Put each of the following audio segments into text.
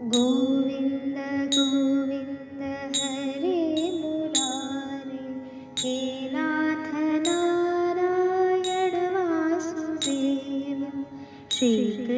गोविन्द गोविन्द हरे नाथ नारायण नारायणवासुदेव श्रीकृ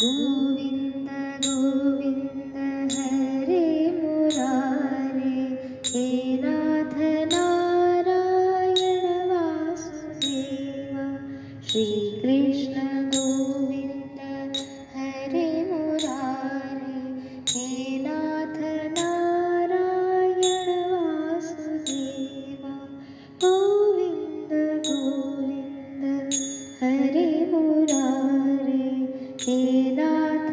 गोविन्द गोविन्द हरे मुरारे हे नाथ नारायण वासुदेवा श्री しな